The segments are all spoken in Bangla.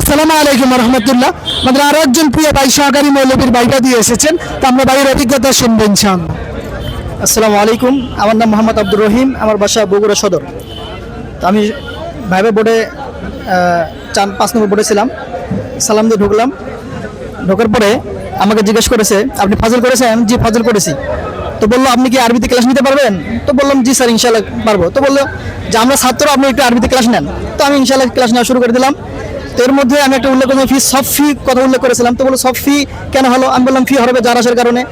আসসালামু আলাইকুম রহমতুল্লাহ। আমাদের আরও একজন প্রিয় ভাই সহকারী মৌলবীর বাইটা দিয়ে এসেছেন। তো আমরা ভাইয়ের অভিজ্ঞতা শুনব ইনশাআল্লাহ। আসসালামু আলাইকুম। আমার নাম মোহাম্মদ আব্দুর রহিম। আমার বাসা বগুড়া সদর। তো আমি ভাইবে বোর্ডে চার, পাঁচ নম্বর বোর্ডে ছিলাম। সালাম দিয়ে ঢুকলাম। ঢোকার পরে আমাকে জিজ্ঞেস করেছে, আপনি ফাজল করেছেন? জি, ফাজল করেছি। তো বলল, আপনি কি আরবিতে ক্লাস নিতে পারবেন? তো বললাম, জি, স্যার ইনশাল্লাহ পারব। তো বলল, যে আমরা ছাত্র, আপনি একটু আরবিতে ক্লাস নেন। তো আমি ইনশাল্লাহ ক্লাস নেওয়া শুরু করে দিলাম। এর মধ্যে আমি একটা উল্লেখ করলাম ফি সব ফি কথা উল্লেখ করেছিলাম। তো বলল সব ফি কেন হলো? আমি বললাম ফি হরবে যার আসার কারণে।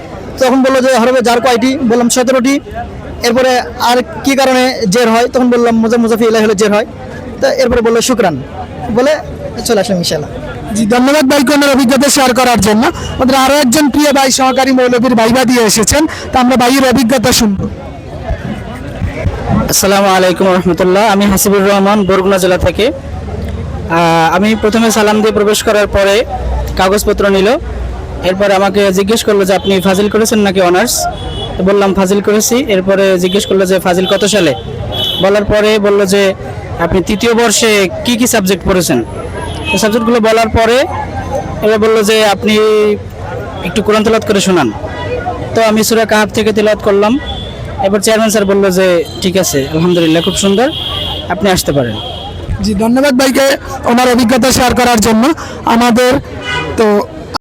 তখন বলল যে হরবে যার কয়টি? বললাম সতেরোটি। এরপরে আর কি কারণে জের হয়? তখন বললাম মোজা মুজাফি এলাই হলে জের হয়। তো এরপরে বলল শুক্রান। বলে চলে আসলাম ইনশাল্লাহ জি ধন্যবাদ ভাই কোনের অভিজ্ঞতা শেয়ার করার জন্য। আমাদের আরও একজন প্রিয় ভাই সহকারী মৌলবীর বাইবা দিয়ে এসেছেন। তা আমরা ভাইয়ের অভিজ্ঞতা শুনব। আসসালামু আলাইকুম রহমতুল্লাহ। আমি হাসিবুর রহমান বরগুনা জেলা থেকে। আমি প্রথমে সালাম দিয়ে প্রবেশ করার পরে কাগজপত্র নিল। এরপর আমাকে জিজ্ঞেস করল যে, আপনি ফাজিল করেছেন নাকি অনার্স? বললাম, ফাজিল করেছি। এরপরে জিজ্ঞেস করল যে, ফাজিল কত সালে? বলার পরে বলল যে, আপনি তৃতীয় বর্ষে কি কি সাবজেক্ট পড়েছেন? তো সাবজেক্টগুলো বলার পরে এবার বলল যে, আপনি একটু কোরআন তেলাত করে শোনান। তো আমি সুরা কাহাব থেকে তেলাত করলাম। এবার চেয়ারম্যান স্যার বলল যে, ঠিক আছে, আলহামদুলিল্লাহ, খুব সুন্দর। আপনি আসতে পারেন। জি ধন্যবাদ ভাইকে ওনার অভিজ্ঞতা শেয়ার করার জন্য। আমাদের তো